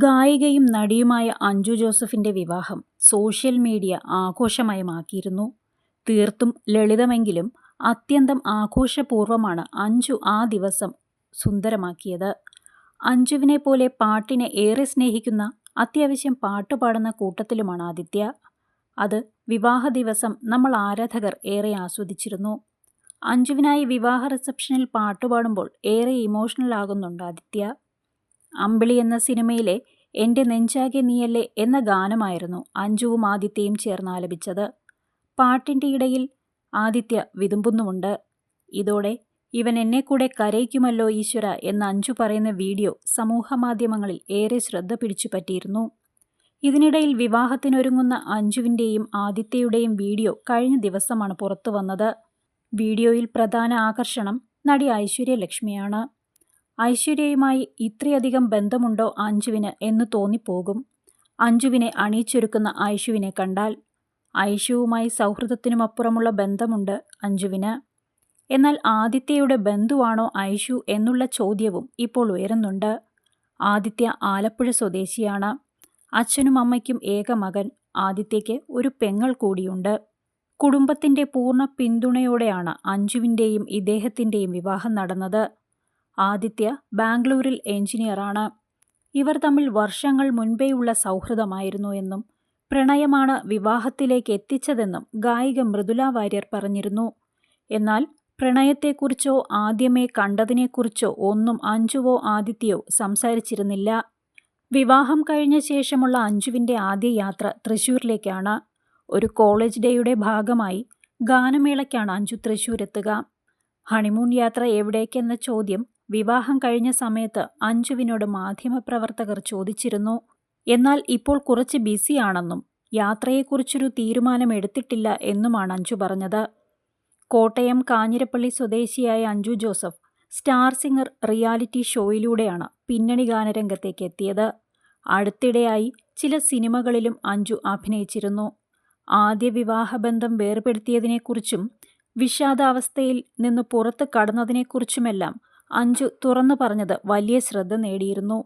ഗായികയും നടിയുമായ അഞ്ജു ജോസഫിന്റെ വിവാഹം social media ആഘോഷമയമാക്കിയിരുന്നു. തീർത്തും ലളിതമെങ്കിലും അത്യന്തം ആഘോഷപൂർവമാണ് അഞ്ജു ആ ദിവസം സുന്ദരമാക്കിയത്. അഞ്ജുവിനെ പോലെ പാട്ടിനെ ഏറെ സ്നേഹിക്കുന്ന, അത്യാവശ്യം പാട്ടുപാടുന്ന കൂട്ടത്തിലുമാണ് ആദിത്യ. അത് വിവാഹ ദിവസം നമ്മൾ ആരാധകർ ഏറെ ആസ്വദിച്ചിരുന്നു. അഞ്ജുവിനായി വിവാഹ റിസപ്ഷനിൽ പാട്ടുപാടുമ്പോൾ ഏറെ ഇമോഷണൽ ആകുന്നുണ്ട് ആദിത്യ. അമ്പിളി എന്ന സിനിമയിലെ എന്റെ നെഞ്ചാകെ നീയല്ലേ എന്ന ഗാനമായിരുന്നു അഞ്ജുവും ആദിത്യയും ചേർന്ന് ആലപിച്ചത്. പാട്ടിന്റെ ഇടയിൽ ആദിത്യ വിതുമ്പുന്നുമുണ്ട്. ഇതോടെ ഇവൻ എന്നെ കൂടെ കരയിക്കുമല്ലോ ഈശ്വര എന്ന് അഞ്ജു പറയുന്ന വീഡിയോ സമൂഹമാധ്യമങ്ങളിൽ ഏറെ ശ്രദ്ധ പിടിച്ചു പറ്റിയിരുന്നു ഇതിനിടയിൽ വിവാഹത്തിനൊരുങ്ങുന്ന അഞ്ജുവിന്റെയും ആദിത്യയുടെയും വീഡിയോ കഴിഞ്ഞ ദിവസമാണ് പുറത്തു വന്നത് വീഡിയോയിൽ പ്രധാന ആകർഷണം നടി ഐശ്വര്യ ലക്ഷ്മിയാണ്. ഐശ്വര്യയുമായി ഇത്രയധികം ബന്ധമുണ്ടോ അഞ്ജുവിന് എന്ന് തോന്നിപ്പോകും അഞ്ജുവിനെ അണിയിച്ചൊരുക്കുന്ന ഐഷുവിനെ കണ്ടാൽ. ഐഷുവുമായി സൗഹൃദത്തിനുമപ്പുറമുള്ള ബന്ധമുണ്ട് അഞ്ജുവിന്. എന്നാൽ ആദിത്യയുടെ ബന്ധുവാണോ ഐഷു എന്നുള്ള ചോദ്യവും ഇപ്പോൾ ഉയരുന്നുണ്ട്. ആദിത്യ ആലപ്പുഴ സ്വദേശിയാണ്. അച്ഛനും അമ്മയ്ക്കും ഏക മകൻ. ആദിത്യയ്ക്ക് ഒരു പെങ്ങൾ കൂടിയുണ്ട്. കുടുംബത്തിന്റെ പൂർണ പിന്തുണയോടെയാണ് അഞ്ജുവിന്റെയും ഇദ്ദേഹത്തിന്റെയും വിവാഹം നടന്നത്. ആദിത്യ ബാംഗ്ലൂരിൽ എഞ്ചിനീയറാണ് ഇവർ തമ്മിൽ വർഷങ്ങൾ മുൻപേയുള്ള സൗഹൃദമായിരുന്നു എന്നും പ്രണയമാണ് വിവാഹത്തിലേക്ക് എത്തിച്ചതെന്നും ഗായിക മൃദുല വാര്യർ പറഞ്ഞിരുന്നു. എന്നാൽ പ്രണയത്തെക്കുറിച്ചോ ആദ്യമേ കണ്ടതിനെക്കുറിച്ചോ ഒന്നും അഞ്ജുവോ ആദിത്യയോ സംസാരിച്ചിരുന്നില്ല. വിവാഹം കഴിഞ്ഞ ശേഷമുള്ള അഞ്ജുവിന്റെ ആദ്യ യാത്ര തൃശൂരിലേക്കാണ് ഒരു കോളേജ് ഡേയുടെ ഭാഗമായി ഗാനമേളയ്ക്കാണ് അഞ്ജു തൃശ്ശൂരെത്തുക. ഹണിമൂൺ യാത്ര എവിടേക്കെന്ന ചോദ്യം വിവാഹം കഴിഞ്ഞ സമയത്ത് അഞ്ജുവിനോട് മാധ്യമപ്രവർത്തകർ ചോദിച്ചിരുന്നു. എന്നാൽ ഇപ്പോൾ കുറച്ച് ബിസിയാണെന്നും യാത്രയെക്കുറിച്ചൊരു തീരുമാനമെടുത്തിട്ടില്ല എന്നുമാണ് അഞ്ജു പറഞ്ഞത്. കോട്ടയം കാഞ്ഞിരപ്പള്ളി സ്വദേശിയായ Anju Joseph star singer reality ഷോയിലൂടെയാണ് പിന്നണി ഗാനരംഗത്തേക്ക് എത്തിയത്. അടുത്തിടെയായി ചില സിനിമകളിലും അഞ്ജു അഭിനയിച്ചിരുന്നു. ആദ്യ വിവാഹബന്ധം വേർപെടുത്തിയതിനെക്കുറിച്ചും വിഷാദാവസ്ഥയിൽ നിന്ന് പുറത്ത് കടന്നതിനെക്കുറിച്ചുമെല്ലാം അഞ്ജു തുറന്നു പറഞ്ഞത് വലിയ ശ്രദ്ധ നേടിയിരുന്നു.